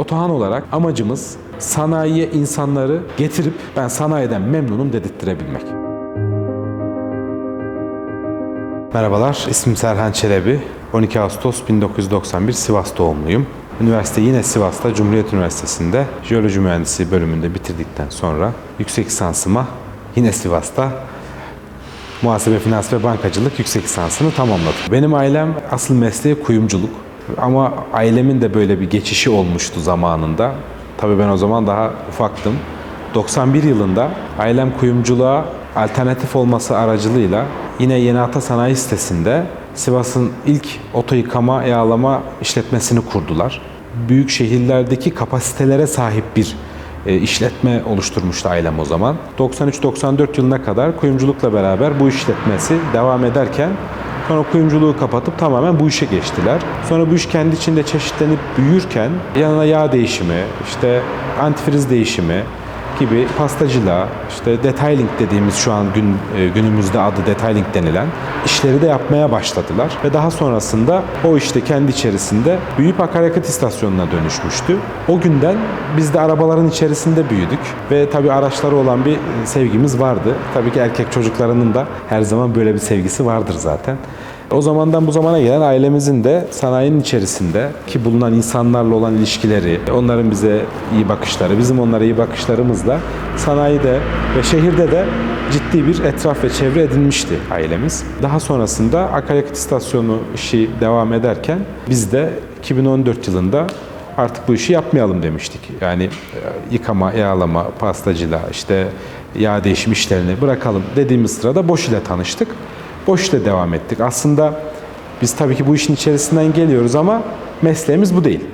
Otohan olarak amacımız sanayiye insanları getirip ben sanayiden memnunum dedirttirebilmek. Merhabalar, ismim Serhan Çelebi. 12 Ağustos 1991 Sivas doğumluyum. Üniversite yine Sivas'ta Cumhuriyet Üniversitesi'nde Jeoloji Mühendisliği bölümünde bitirdikten sonra yüksek lisansıma yine Sivas'ta Muhasebe, Finans ve Bankacılık yüksek lisansını tamamladım. Benim ailem asıl mesleği kuyumculuk. Ama ailemin de böyle bir geçişi olmuştu zamanında. Tabii ben o zaman daha ufaktım. 91 yılında ailem kuyumculuğa alternatif olması aracılığıyla yine Yeni Ata Sanayi sitesinde Sivas'ın ilk oto yıkama, yağlama işletmesini kurdular. Büyük şehirlerdeki kapasitelere sahip bir e, işletme oluşturmuştu ailem o zaman. 93-94 yılına kadar kuyumculukla beraber bu işletmesi devam ederken sonra kuyumculuğu kapatıp tamamen bu işe geçtiler. Sonra bu iş kendi içinde çeşitlenip büyürken yanına yağ değişimi, işte antifriz değişimi gibi pastacılığa, işte detailing dediğimiz şu an gün, e, günümüzde adı detailing denilen işleri de yapmaya başladılar. Ve daha sonrasında o işte kendi içerisinde büyük akaryakıt istasyonuna dönüşmüştü. O günden biz de arabaların içerisinde büyüdük ve tabii araçları olan bir sevgimiz vardı. Tabii ki erkek çocuklarının da her zaman böyle bir sevgisi vardır zaten. O zamandan bu zamana gelen ailemizin de sanayinin içerisinde ki bulunan insanlarla olan ilişkileri, onların bize iyi bakışları, bizim onlara iyi bakışlarımızla sanayide ve şehirde de ciddi bir etraf ve çevre edinmişti ailemiz. Daha sonrasında akaryakıt istasyonu işi devam ederken biz de 2014 yılında artık bu işi yapmayalım demiştik. Yani e, yıkama, yağlama, pastacılığa, işte yağ değişim işlerini bırakalım dediğimiz sırada Boş ile tanıştık. Boş ile devam ettik. Aslında biz tabii ki bu işin içerisinden geliyoruz ama mesleğimiz bu değil.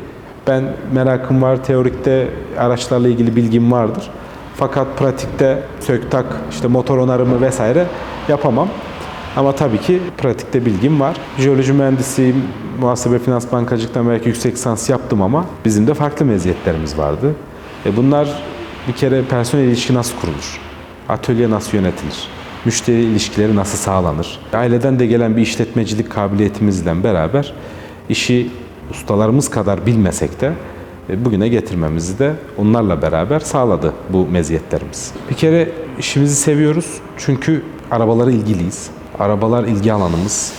Ben merakım var, teorikte araçlarla ilgili bilgim vardır. Fakat pratikte sök tak, işte motor onarımı vesaire yapamam. Ama tabii ki pratikte bilgim var. Jeoloji mühendisiyim, muhasebe finans bankacılıktan belki yüksek lisans yaptım ama bizim de farklı meziyetlerimiz vardı. E bunlar bir kere personel ilişki nasıl kurulur? Atölye nasıl yönetilir? Müşteri ilişkileri nasıl sağlanır? Aileden de gelen bir işletmecilik kabiliyetimizle beraber işi ustalarımız kadar bilmesek de e, bugüne getirmemizi de onlarla beraber sağladı bu meziyetlerimiz. Bir kere işimizi seviyoruz çünkü arabalara ilgiliyiz. Arabalar ilgi alanımız,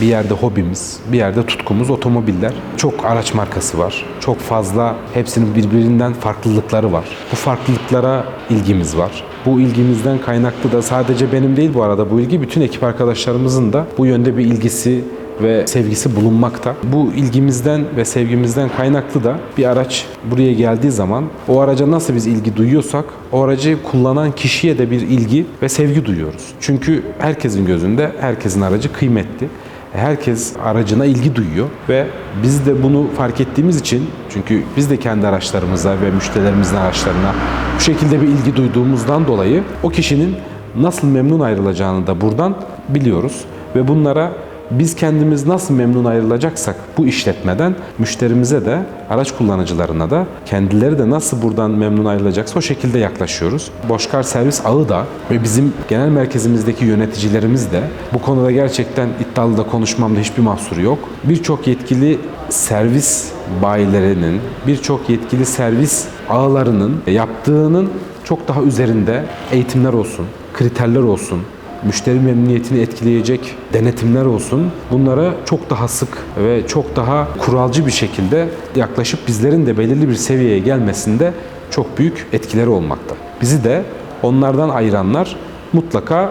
bir yerde hobimiz, bir yerde tutkumuz otomobiller. Çok araç markası var. Çok fazla hepsinin birbirinden farklılıkları var. Bu farklılıklara ilgimiz var. Bu ilgimizden kaynaklı da sadece benim değil bu arada bu ilgi bütün ekip arkadaşlarımızın da bu yönde bir ilgisi ve sevgisi bulunmakta. Bu ilgimizden ve sevgimizden kaynaklı da bir araç buraya geldiği zaman o araca nasıl biz ilgi duyuyorsak o aracı kullanan kişiye de bir ilgi ve sevgi duyuyoruz. Çünkü herkesin gözünde herkesin aracı kıymetli. Herkes aracına ilgi duyuyor ve biz de bunu fark ettiğimiz için çünkü biz de kendi araçlarımıza ve müşterilerimizin araçlarına bu şekilde bir ilgi duyduğumuzdan dolayı o kişinin nasıl memnun ayrılacağını da buradan biliyoruz ve bunlara biz kendimiz nasıl memnun ayrılacaksak bu işletmeden müşterimize de araç kullanıcılarına da kendileri de nasıl buradan memnun ayrılacaksa o şekilde yaklaşıyoruz. Boşkar servis ağı da ve bizim genel merkezimizdeki yöneticilerimiz de bu konuda gerçekten iddialı da konuşmamda hiçbir mahsuru yok. Birçok yetkili servis bayilerinin, birçok yetkili servis ağlarının yaptığının çok daha üzerinde eğitimler olsun, kriterler olsun, müşteri memnuniyetini etkileyecek denetimler olsun. Bunlara çok daha sık ve çok daha kuralcı bir şekilde yaklaşıp bizlerin de belirli bir seviyeye gelmesinde çok büyük etkileri olmakta. Bizi de onlardan ayıranlar mutlaka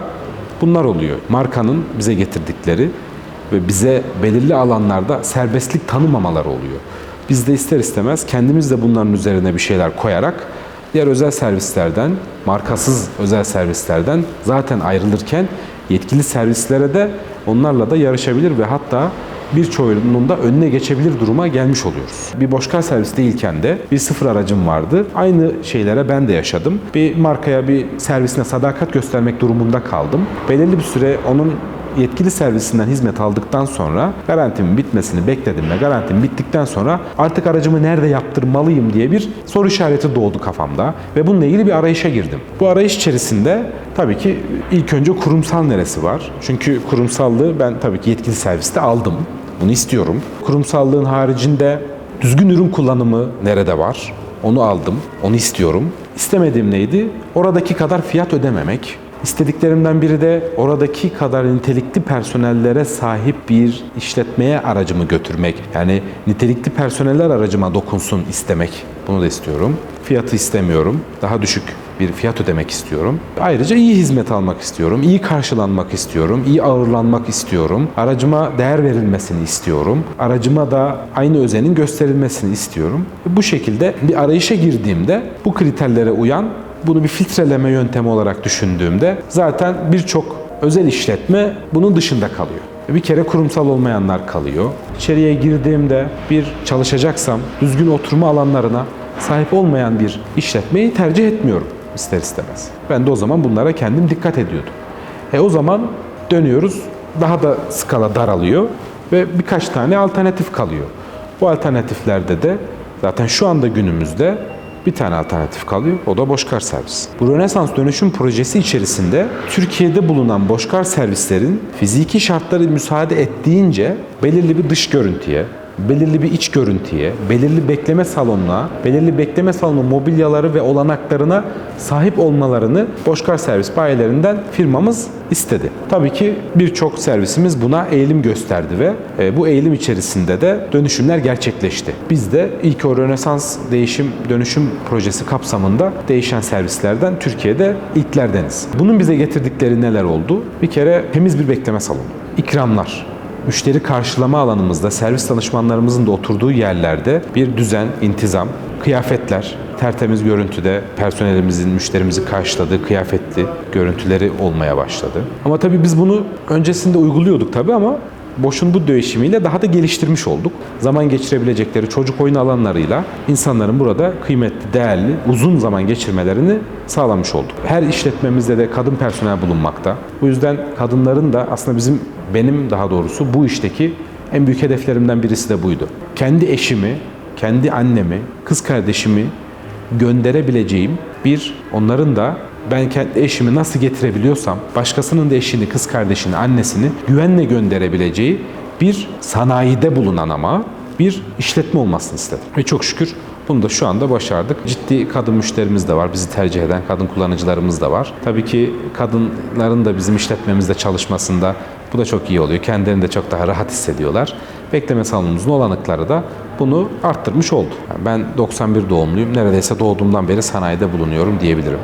bunlar oluyor. Markanın bize getirdikleri ve bize belirli alanlarda serbestlik tanımamaları oluyor. Biz de ister istemez kendimiz de bunların üzerine bir şeyler koyarak diğer özel servislerden, markasız özel servislerden zaten ayrılırken yetkili servislere de onlarla da yarışabilir ve hatta birçoğunun da önüne geçebilir duruma gelmiş oluyoruz. Bir boşkar servis değilken de bir sıfır aracım vardı. Aynı şeylere ben de yaşadım. Bir markaya bir servisine sadakat göstermek durumunda kaldım. Belirli bir süre onun yetkili servisinden hizmet aldıktan sonra garantinin bitmesini bekledim ve garantim bittikten sonra artık aracımı nerede yaptırmalıyım diye bir soru işareti doğdu kafamda ve bununla ilgili bir arayışa girdim. Bu arayış içerisinde tabii ki ilk önce kurumsal neresi var? Çünkü kurumsallığı ben tabii ki yetkili serviste aldım. Bunu istiyorum. Kurumsallığın haricinde Düzgün ürün kullanımı nerede var? Onu aldım, onu istiyorum. İstemediğim neydi? Oradaki kadar fiyat ödememek. İstediklerimden biri de oradaki kadar nitelikli personellere sahip bir işletmeye aracımı götürmek. Yani nitelikli personeller aracıma dokunsun istemek. Bunu da istiyorum. Fiyatı istemiyorum. Daha düşük bir fiyat ödemek istiyorum. Ayrıca iyi hizmet almak istiyorum. iyi karşılanmak istiyorum. iyi ağırlanmak istiyorum. Aracıma değer verilmesini istiyorum. Aracıma da aynı özenin gösterilmesini istiyorum. Bu şekilde bir arayışa girdiğimde bu kriterlere uyan bunu bir filtreleme yöntemi olarak düşündüğümde zaten birçok özel işletme bunun dışında kalıyor. Bir kere kurumsal olmayanlar kalıyor. İçeriye girdiğimde bir çalışacaksam düzgün oturma alanlarına sahip olmayan bir işletmeyi tercih etmiyorum ister istemez. Ben de o zaman bunlara kendim dikkat ediyordum. E o zaman dönüyoruz daha da skala daralıyor ve birkaç tane alternatif kalıyor. Bu alternatiflerde de zaten şu anda günümüzde bir tane alternatif kalıyor. O da Boşkar servis. Bu Rönesans dönüşüm projesi içerisinde Türkiye'de bulunan Boşkar servislerin fiziki şartları müsaade ettiğince belirli bir dış görüntüye, belirli bir iç görüntüye, belirli bekleme salonuna, belirli bekleme salonu mobilyaları ve olanaklarına sahip olmalarını Boşkar servis bayilerinden firmamız istedi. Tabii ki birçok servisimiz buna eğilim gösterdi ve e, bu eğilim içerisinde de dönüşümler gerçekleşti. Biz de ilk o Rönesans değişim dönüşüm projesi kapsamında değişen servislerden Türkiye'de ilklerdeniz. Bunun bize getirdikleri neler oldu? Bir kere temiz bir bekleme salonu, ikramlar, müşteri karşılama alanımızda servis danışmanlarımızın da oturduğu yerlerde bir düzen, intizam, kıyafetler, tertemiz görüntüde personelimizin müşterimizi karşıladığı kıyafetli görüntüleri olmaya başladı. Ama tabii biz bunu öncesinde uyguluyorduk tabii ama Boş'un bu değişimiyle daha da geliştirmiş olduk. Zaman geçirebilecekleri çocuk oyun alanlarıyla insanların burada kıymetli, değerli, uzun zaman geçirmelerini sağlamış olduk. Her işletmemizde de kadın personel bulunmakta. Bu yüzden kadınların da aslında bizim, benim daha doğrusu bu işteki en büyük hedeflerimden birisi de buydu. Kendi eşimi, kendi annemi, kız kardeşimi gönderebileceğim bir onların da ben kendi eşimi nasıl getirebiliyorsam başkasının da eşini, kız kardeşini, annesini güvenle gönderebileceği bir sanayide bulunan ama bir işletme olmasını istedim. Ve çok şükür bunu da şu anda başardık. Ciddi kadın müşterimiz de var. Bizi tercih eden kadın kullanıcılarımız da var. Tabii ki kadınların da bizim işletmemizde çalışmasında bu da çok iyi oluyor. Kendilerini de çok daha rahat hissediyorlar. Bekleme salonumuzun olanakları da bunu arttırmış oldu. Yani ben 91 doğumluyum. Neredeyse doğduğumdan beri sanayide bulunuyorum diyebilirim.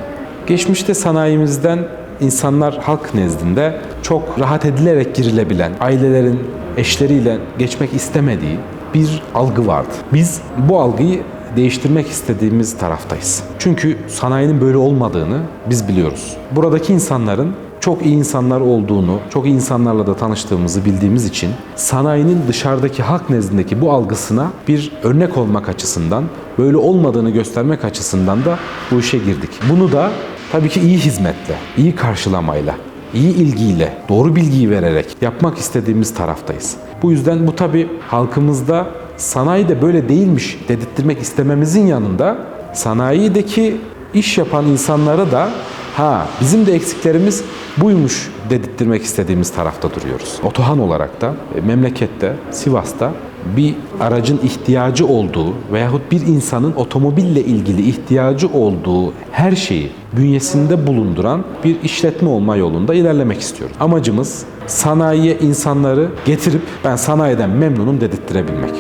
Geçmişte sanayimizden insanlar halk nezdinde çok rahat edilerek girilebilen, ailelerin eşleriyle geçmek istemediği bir algı vardı. Biz bu algıyı değiştirmek istediğimiz taraftayız. Çünkü sanayinin böyle olmadığını biz biliyoruz. Buradaki insanların çok iyi insanlar olduğunu, çok iyi insanlarla da tanıştığımızı bildiğimiz için sanayinin dışarıdaki halk nezdindeki bu algısına bir örnek olmak açısından, böyle olmadığını göstermek açısından da bu işe girdik. Bunu da tabii ki iyi hizmetle, iyi karşılamayla, iyi ilgiyle, doğru bilgiyi vererek yapmak istediğimiz taraftayız. Bu yüzden bu tabii halkımızda sanayi de böyle değilmiş dedirtmek istememizin yanında sanayideki iş yapan insanlara da ha bizim de eksiklerimiz buymuş dedirtmek istediğimiz tarafta duruyoruz. Otohan olarak da e, memlekette, Sivas'ta bir aracın ihtiyacı olduğu veyahut bir insanın otomobille ilgili ihtiyacı olduğu her şeyi bünyesinde bulunduran bir işletme olma yolunda ilerlemek istiyoruz. Amacımız sanayiye insanları getirip ben sanayiden memnunum dedirttirebilmek.